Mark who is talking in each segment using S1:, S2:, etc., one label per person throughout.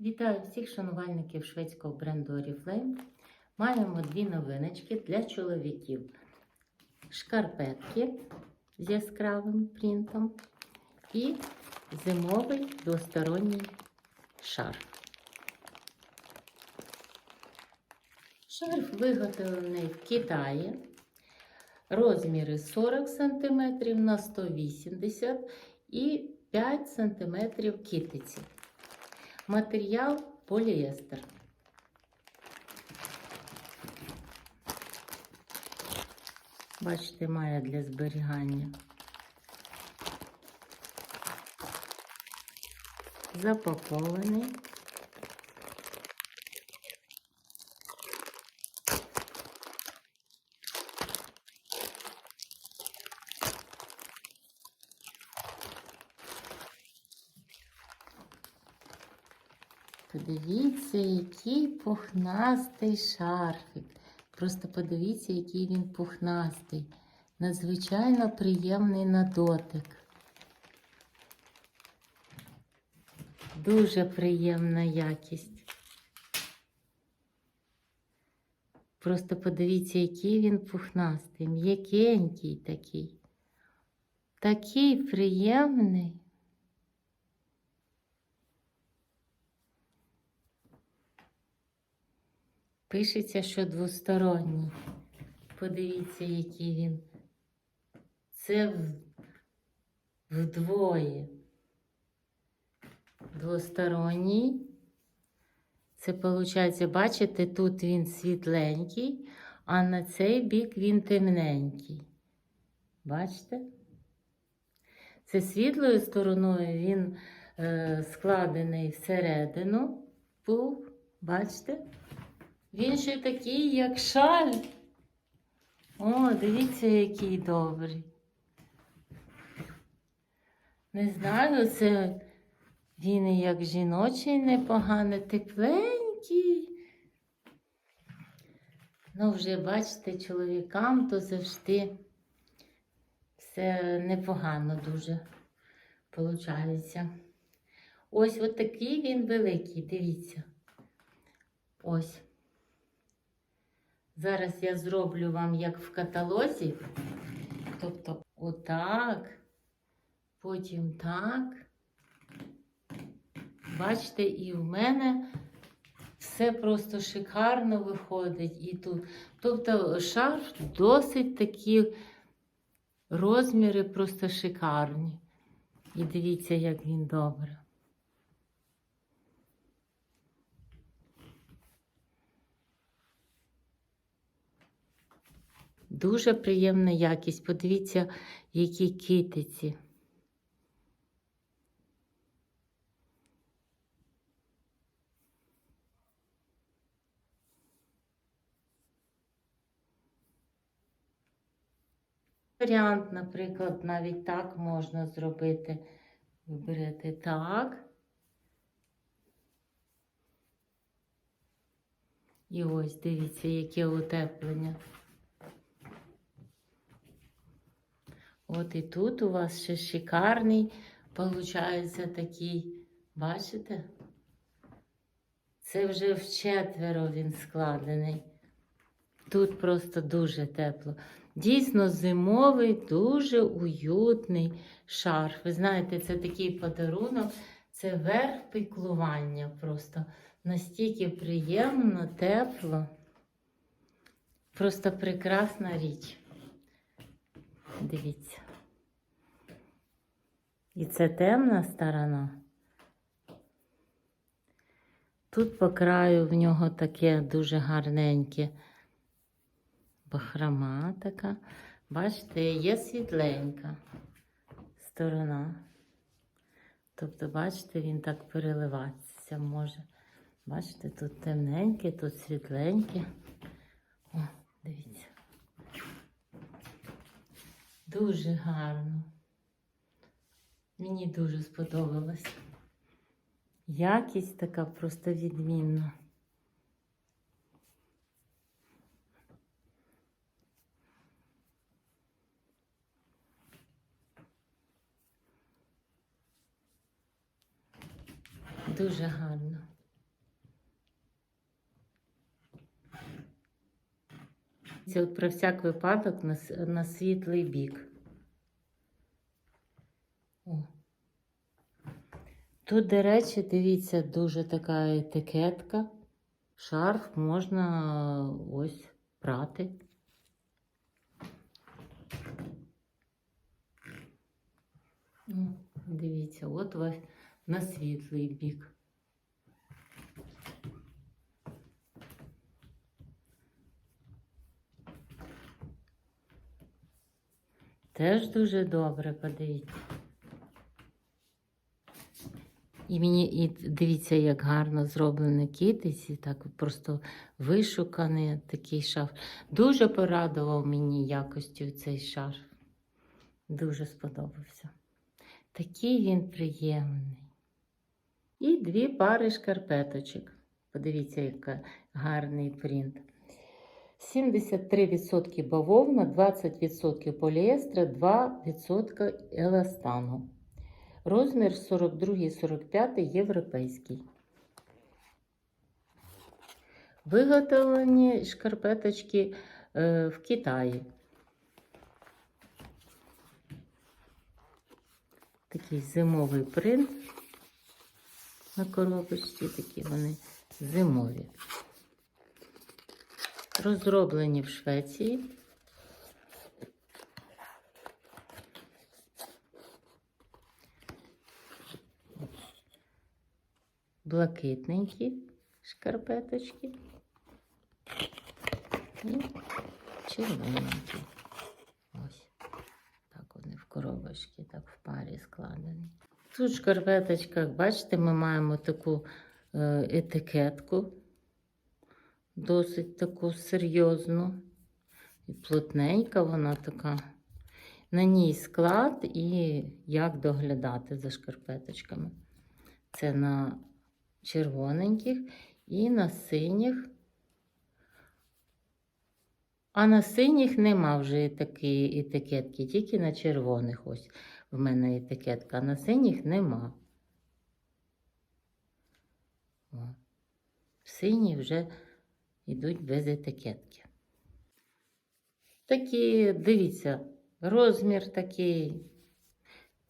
S1: Вітаю всіх шанувальників шведського бренду Oriflame. Маємо дві новиночки для чоловіків: шкарпетки з яскравим принтом і зимовий двосторонній шарф. Шарф виготовлений в Китаї. Розміри 40 см на 180 і 5 см китиці. Матеріал поліестер. Бачите, має для зберігання. Запакований. Подивіться, який пухнастий шарфик. Просто подивіться, який він пухнастий. Надзвичайно приємний на дотик. Дуже приємна якість. Просто подивіться, який він пухнастий, м'якенький такий. Такий приємний. Пишеться, що двосторонній. Подивіться, який він. Це вдвоє. Двосторонній. Це виходить, бачите, тут він світленький, а на цей бік він темненький. Бачите? Це світлою стороною він е, складений всередину був. Бачите? Він ще такий, як шаль. О, дивіться, який добрий. Не знаю, це він як жіночий непогано, тепленький. Ну, вже бачите, чоловікам то завжди все непогано дуже виходить. Ось от такий він великий, дивіться. Ось. Зараз я зроблю вам як в каталозі. Тобто отак, потім так. Бачите, і в мене все просто шикарно виходить і тут. Тобто шарф досить такі розміри просто шикарні. І дивіться, як він добре. Дуже приємна якість. Подивіться, які китиці. Варіант, наприклад, навіть так можна зробити. Ви берете так. І ось дивіться, яке утеплення. От і тут у вас ще шикарний, виходить, такий, бачите? Це вже вчетверо він складений. Тут просто дуже тепло. Дійсно, зимовий, дуже уютний шарф. Ви знаєте, це такий подарунок, це верх піклування просто. Настільки приємно, тепло. Просто прекрасна річ. Дивіться. І це темна сторона. Тут по краю в нього таке дуже гарненьке бахрома така. Бачите, є світленька сторона. Тобто, бачите, він так переливатися може. Бачите, тут темненьке, тут світленьке. О, дивіться. Дуже гарно. Мені дуже сподобалось. Якість така просто відмінна. Дуже гарно. От про всяк випадок на, на світлий бік. О. Тут, до речі, дивіться, дуже така етикетка. Шарф можна ось прати. Дивіться, от ось на світлий бік. Теж дуже добре, подивіться. І мені і дивіться, як гарно зроблений китиці, так просто вишуканий такий шарф. Дуже порадував мені якостю цей шарф. Дуже сподобався. Такий він приємний. І дві пари шкарпеточок. Подивіться, який гарний принт. 73% бавовна, 20% поліестра, 2% еластану. Розмір 42-45 європейський. Виготовлені шкарпеточки е, в Китаї. Такий зимовий принт на коробочці, такі вони зимові. Розроблені в Швеції. Блакитненькі шкарпеточки. І червоненькі. Ось. Так вони в коробочці, так в парі складені. Тут в шкарпеточках, бачите, ми маємо таку е, етикетку, досить таку серйозну. І плотненька вона така. На ній склад і як доглядати за шкарпеточками. Це на червоненьких і на синіх. А на синіх нема вже такої етикетки, тільки на червоних ось в мене етикетка, а на синіх нема. О. Сині вже йдуть без етикетки. Такі, дивіться, розмір такий,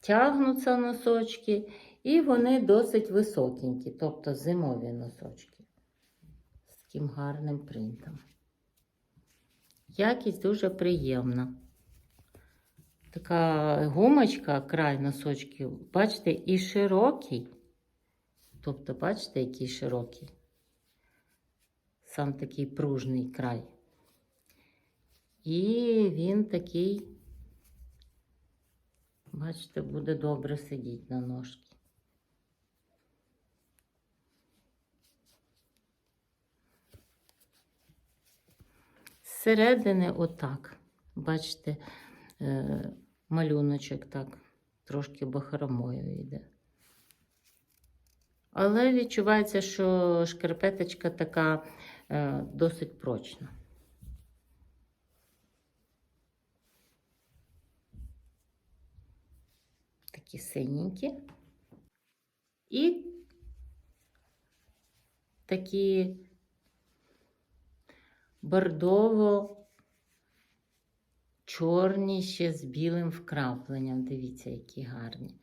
S1: тягнуться носочки, і вони досить високенькі, тобто зимові носочки з таким гарним принтом. Якість дуже приємна. Така гумочка, край носочків, бачите, і широкий. Тобто, бачите, який широкий. Сам такий пружний край. І він такий, бачите, буде добре сидіти на ножки. Зсередини отак. Бачите, е, малюночок так, трошки бахромою йде. Але відчувається, що шкарпеточка така досить прочна. Такі синенькі. І такі бордово чорні ще з білим вкрапленням. Дивіться, які гарні.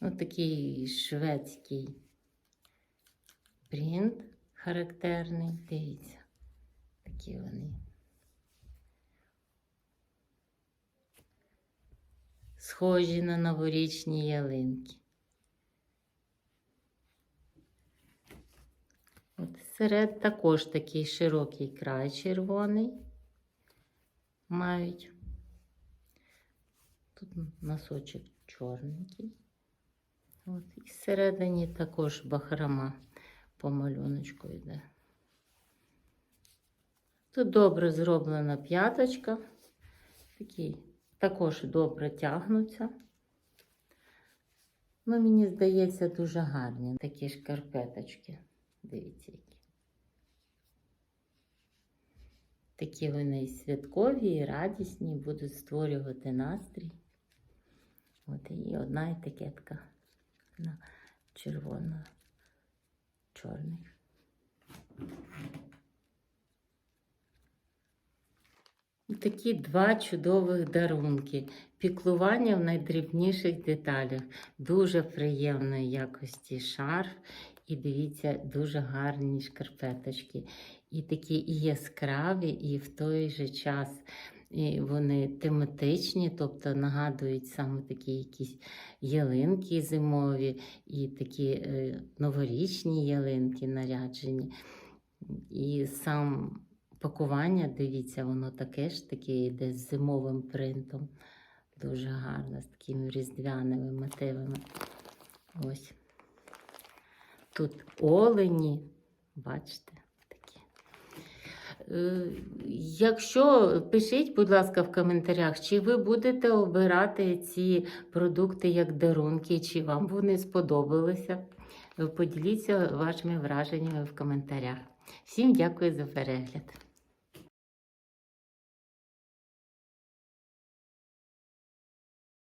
S1: Ну, такий шведський принт характерний. Дивіться, такі вони. Схожі на новорічні ялинки. От серед також такий широкий край червоний мають. Тут носочок чорненький. От, і всередині також бахрома по малюночку йде. Тут добре зроблена п'яточка. Такі також добре тягнуться. Ну, мені здається, дуже гарні такі шкарпеточки. Дивіться, які. Такі вони і святкові, і радісні, будуть створювати настрій. От і одна етикетка на червоно-чорний. такі два чудових дарунки. Піклування в найдрібніших деталях. Дуже приємної якості шарф. І дивіться, дуже гарні шкарпеточки. І такі і яскраві, і в той же час і вони тематичні, тобто нагадують саме такі якісь ялинки зимові, і такі е, новорічні ялинки наряджені. І сам пакування, дивіться, воно таке ж таке йде з зимовим принтом. Дуже гарно, з такими різдвяними мотивами. Ось. Тут олені, бачите, Якщо пишіть, будь ласка, в коментарях, чи ви будете обирати ці продукти як дарунки, чи вам вони сподобалися. Поділіться вашими враженнями в коментарях. Всім дякую за перегляд.